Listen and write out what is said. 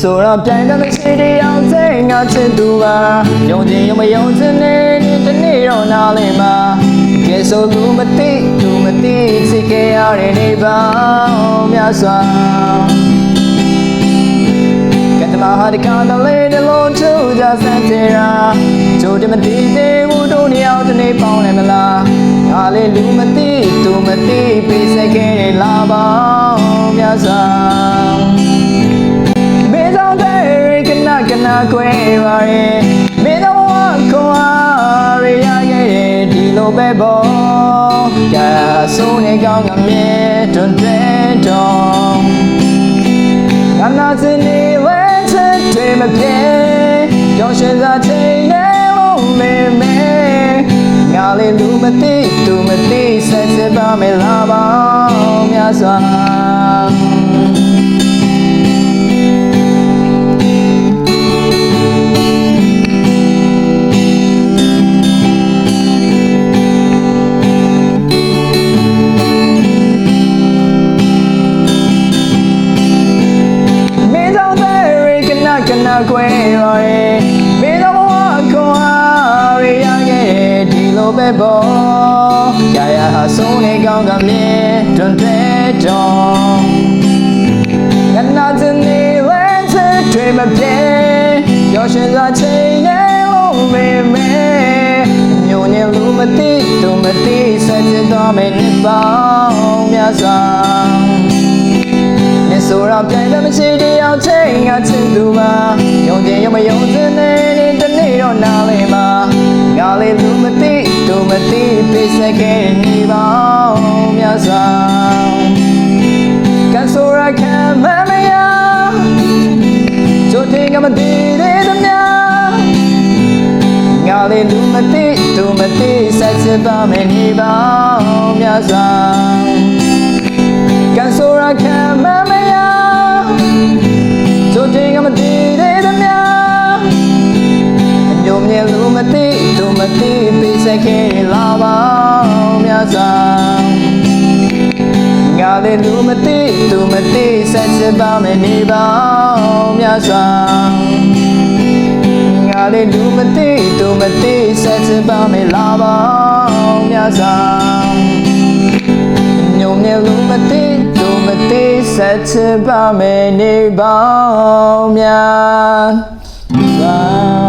ဆိုတော့ပြိုင်တဲ့မရှိတရားတဲ့ငါချစ်သူပါယုံကြည်ယုံမယုံစနေဒီတနေ့တော့နားလည်မှာကဲဆိုသူမသိသူမသိစိတ်ကြရတဲ့နေပါများစွာကတမဟာဒီကတလေးတလုံးထူကြစတဲ့ရာချိုးတမတိသေးဘူးတို့နှစ်ယောက်တနေ့ပေါင်းနိုင်မလားငါလေးလူမသိသူမသိပေးစခဲ့တဲ့လာပါများစွာ ကနကွဲပါရဲ့မေတော်ဝခွန်အားရရရဲ့ဒီလိုပဲပေါ့ကြာဆုံးနေကောင်းကမြဲတွန်တဲ့တော့ငါနာစနေဝဲချက်တွေမပြေကြောင်းရှင်စားချိန်နဲ့လုံးမေမေငါလေးလူမသိသူမသိဆက်စပါမလားပါများစွာ ရောရဲ့မင်းတော့ဘဝခွန်အားရရရဲ့ဒီလိုပဲပေါ့ကြာရဟာဆုံးနေကောင်းကမြဲတွန်တဲ့တော့ငနာစနေဝဲချက်တွေမပြေရောရှင်စွာချိန်နဲ့လုံးမေမေမျိုးညလူမသိသူမသိဆက်ချင်တော့မယ်နှစ်ပေါင်းများစွာနေဆိုတော့ပြိုင်လည်းမရှိတရားချိန်ငါချစ်သူပါ ယုံကြည်ယုံမယုံစနေနေတနေ့တော့နားလေမှာငါလေးလူမသိသူမသိပေးစခဲ့နေပါများစွာကန်ဆိုရခံမမရချိုတင်ကမတည်သေးသမျှငါလေးလူမသိသူမသိဆက်စပါမယ်နေပါများစွာ မသိပေးစခဲ့လာပါများစွာငါလည်းလူမသိသူမသိဆက်စပါမယ်နေပါများစွာငါလည်းလူမသိသူမသိဆက်စပါမယ်လာပါများစွာညုံနေလို့မသိသူမသိဆက်ချပါမယ်နေပေါင်းများသာ